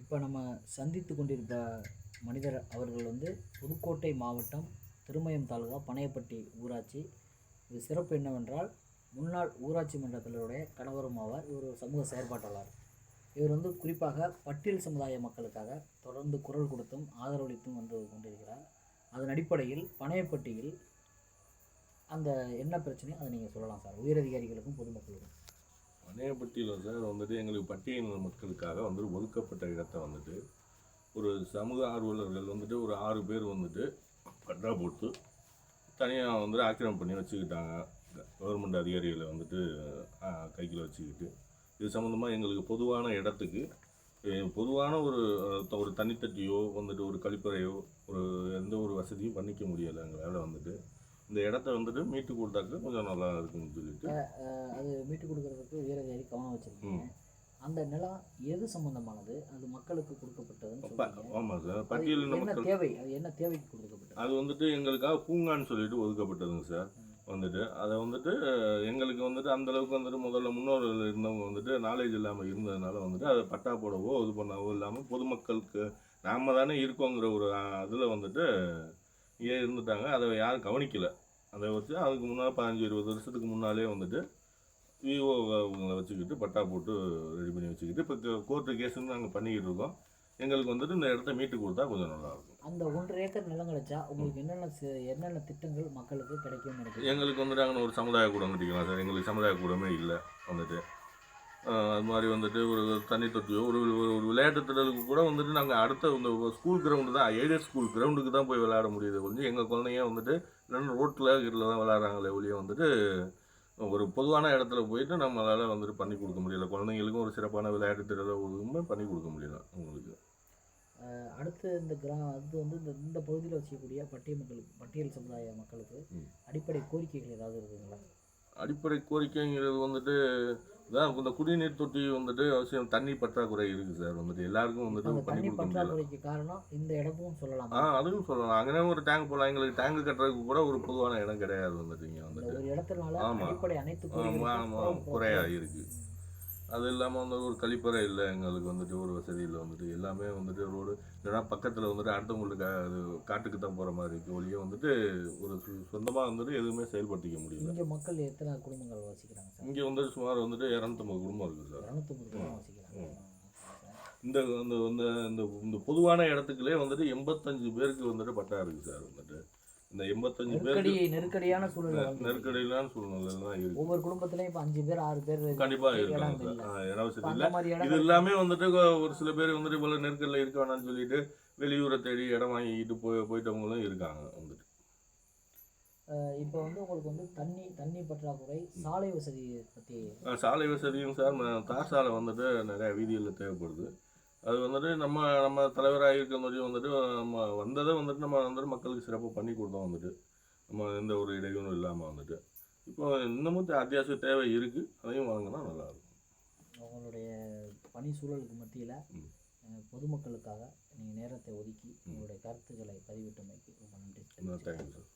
இப்போ நம்ம சந்தித்து கொண்டிருக்க மனிதர் அவர்கள் வந்து புதுக்கோட்டை மாவட்டம் திருமயம் தாலுகா பனையப்பட்டி ஊராட்சி. இது சிறப்பு என்னவென்றால் முன்னாள் ஊராட்சி மன்றத்தினுடைய கணவரும் ஆவார். இவர் ஒரு சமூக செயற்பாட்டாளர். இவர் வந்து குறிப்பாக பட்டியல் சமுதாய மக்களுக்காக தொடர்ந்து குரல் கொடுத்தும் ஆதரவளித்தும் வந்து கொண்டிருக்கிறார். அதன் அடிப்படையில் பனையப்பட்டியில் அந்த என்ன பிரச்சனையோ அதை நீங்கள் சொல்லலாம் சார். உயரதிகாரிகளுக்கும் பொதுமக்களுக்கும். மனையப்பட்டியில் சார் வந்துட்டு எங்களுக்கு பட்டியலின மக்களுக்காக வந்துட்டு ஒதுக்கப்பட்ட இடத்த வந்துட்டு ஒரு சமூக ஆர்வலர்கள் வந்துட்டு ஒரு ஆறு பேர் வந்துட்டு பட்டா போட்டு தனியாக வந்துட்டு ஆக்கிரமம் பண்ணி வச்சுக்கிட்டாங்க. கவர்மெண்ட் அதிகாரிகளை வந்துட்டு கைக்கில் வச்சுக்கிட்டு. இது சம்மந்தமாக எங்களுக்கு பொதுவான இடத்துக்கு பொதுவான ஒரு ஒரு தனித்தட்டியோ வந்துட்டு ஒரு கழிப்பறையோ ஒரு எந்த ஒரு வசதியும் பண்ணிக்க முடியலை எங்களால் வந்துட்டு. இந்த இடத்த வந்துட்டு மீட்டு கொடுத்தாக்க கொஞ்சம் நல்லா இருக்குன்னு சொல்லிட்டு. அது மீட்டு கொடுக்கறதுக்கு உயரதிகாரி கவனம் வச்சுருக்கீங்க. அந்த நிலம் எது சம்பந்தமானது? அது மக்களுக்கு கொடுக்கப்பட்டதுன்னு ஆமாம் சார். அது பட்டியலின என்ன தேவை? அது என்ன தேவைக்கு கொடுக்கப்பட்டது? அது வந்துட்டு எங்களுக்காக பூங்கான்னு சொல்லிட்டு ஒதுக்கப்பட்டதுங்க சார். வந்துட்டு அதை வந்துட்டு எங்களுக்கு வந்துட்டு அந்த அளவுக்கு வந்துட்டு முதல்ல முன்னோர்கள் இருந்தவங்க வந்துட்டு நாலேஜ் இல்லாமல் இருந்ததுனால வந்துட்டு அதை பட்டா போடவோ இது பண்ணவோ இல்லாமல் பொதுமக்களுக்கு நாம தானே இருக்கோங்கிற ஒரு அதில் வந்துட்டு இங்கே இருந்துட்டாங்க. அதை யாரும் கவனிக்கல. அதை வச்சு அதுக்கு முன்னால் பதினஞ்சு இருபது வருஷத்துக்கு முன்னாலே வந்துட்டு விஓ அவங்கள வச்சுக்கிட்டு பட்டா போட்டு ரெடி பண்ணி வச்சுக்கிட்டு இப்போ கோர்ட்டு கேஸுன்னு நாங்கள் பண்ணிக்கிட்டு இருக்கோம். எங்களுக்கு வந்துட்டு இந்த இடத்த மீட்டு கொடுத்தா கொஞ்சம் நல்லாயிருக்கும் அந்த ஒன்றரை ஏக்கர் நிலம் கிடைச்சா உங்களுக்கு என்னென்ன என்னென்ன திட்டங்கள் மக்களுக்கு நினைக்கிறீங்க? எங்களுக்கு வந்துட்டு அங்கே ஒரு சமுதாய கூடம் கட்டிக்கலாம் சார். எங்களுக்கு சமுதாய கூடமே இல்லை வந்துட்டு. அது மாதிரி வந்துட்டு ஒரு தண்ணி தொட்டியோ ஒரு ஒரு ஒரு விளையாட்டு திடலுக்கு கூட வந்துட்டு நாங்கள் அடுத்த இந்த ஸ்கூல் கிரவுண்டு தான் எய்டட் ஸ்கூல் கிரவுண்டுக்கு தான் போய் விளையாட முடியுது கொஞ்சம் எங்கள் குழந்தைங்க வந்துட்டு இல்லைன்னா ரோட்டில் இதில் தான் விளையாடுறாங்களே ஒழிய வந்துட்டு ஒரு பொதுவான இடத்துல போயிட்டு நம்மளால் வந்துட்டு பண்ணி கொடுக்க முடியல. குழந்தைங்களுக்கும் ஒரு சிறப்பான விளையாட்டு திடலை ஒழுங்குமே பண்ணி கொடுக்க முடியல உங்களுக்கு அடுத்து இந்த கிரா அது வந்து இந்த இந்த பகுதியில் வசிக்கக்கூடிய பட்டியல் மக்களுக்கு பட்டியல் சமுதாய மக்களுக்கு. அடிப்படை கோரிக்கைகள் ஏதாவது இருக்குங்களா? அடிப்படை கோரிக்கைங்கிறது வந்துட்டு தான் இந்த குடிநீர் தொட்டி வந்துட்டு அவசியம் தண்ணி பற்றாக்குறை இருக்குது சார். வந்துட்டு எல்லாருக்கும் வந்துட்டு தண்ணி பற்றாக்குறைக்கு காரணம் இந்த இடமும் சொல்லலாம். ஆ அதுவும் சொல்லலாம். அங்கே ஒரு டேங்க் போடலாம். எங்களுக்கு டேங்க் கட்டுறதுக்கு கூட ஒரு பொதுவான இடம் கிடையாது வந்துட்டு இங்கே வந்துட்டு. ஒரு இடத்துனால. அடிப்படை அனைத்து குறையா இருக்குது அது இல்லாமல் வந்து ஒரு கழிப்பறை இல்லை எங்களுக்கு வந்துட்டு ஒரு வசதி இல்லை வந்துட்டு. எல்லாமே வந்துட்டு ரோடு இல்லைன்னா பக்கத்தில் வந்துட்டு அடுத்தவங்களுக்கு அது காட்டுக்கு தான் போகிற மாதிரி இருக்குது ஒழிய வந்துட்டு ஒரு சொந்தமாக வந்துட்டு எதுவுமே செயல்படுத்திக்க முடியல. இங்க மக்கள் எத்தனை குடும்பங்கள் வசிக்கிறாங்க சார்? இங்கே வந்துட்டு சுமார் வந்துட்டு இரநூத்தம்பது குடும்பம் இருக்குது சார். இரநூத்தொம்பது குடும்பம் வசிக்கிறாங்க. இந்த இந்த இந்த இந்த இந்த பொதுவான இடத்துக்குள்ளே வந்துட்டு எண்பத்தஞ்சு பேருக்கு வந்துட்டு பட்டா இருக்குது சார் வந்துட்டு. இந்த எண்பத்தஞ்சு நெருக்கடி பேருக்கு நெருக்கடியான சூழ்நிலை வந்து நெருக்கடியிலான சூழ்நிலை தான் இருக்கு. ஒவ்வொரு குடும்பத்திலையும் இப்போ அஞ்சு பேர் ஆறு பேர் கண்டிப்பாக இடம் இருக்காங்க. சார். ஆ, இட வசதி இப்ப இல்லை அந்த மாதிரி இது இடம் எல்லாமே வந்துட்டு கொ- ஒரு சில பேர் வந்துட்டு இவ்வளோ நெருக்கடியில் இருக்க வேணாம்னு சொல்லிட்டு வெளியூரை தேடி இடம் வாங்கிட்டு போய் போயிட்டவங்களும் இருக்காங்க வந்துட்டு. இப்போ வந்து உங்களுக்கு வந்து தண்ணி தண்ணி பற்றாக்குறை சாலை வசதி ஆ, சாலை வசதியும் சார் ம- தார் சாலை வந்துட்டு நிறைய வீதிகளில் தேவைப்படுது. அது வந்துட்டு நம்ம நம்ம தலைவராக இருக்க முடியும் வந்துட்டு நம்ம வந்ததை வந்துட்டு நம்ம வந்துட்டு மக்களுக்கு சிறப்பாக பண்ணி கொடுத்தோம் வந்துட்டு. நம்ம எந்த ஒரு இடையூறும் இல்லாமல் வந்துட்டு. இப்போ இன்னமும் அத்தியாவசிய தேவை இருக்குது அதையும் வாங்கினா நல்லாயிருக்கும் உங்களுடைய பணி சூழலுக்கு மத்தியில். பொதுமக்களுக்காக நீங்கள் நேரத்தை ஒதுக்கி உங்களுடைய கருத்துக்களை பதிவிட்டமைக்கு ரொம்ப நன்றி. Thank you sir.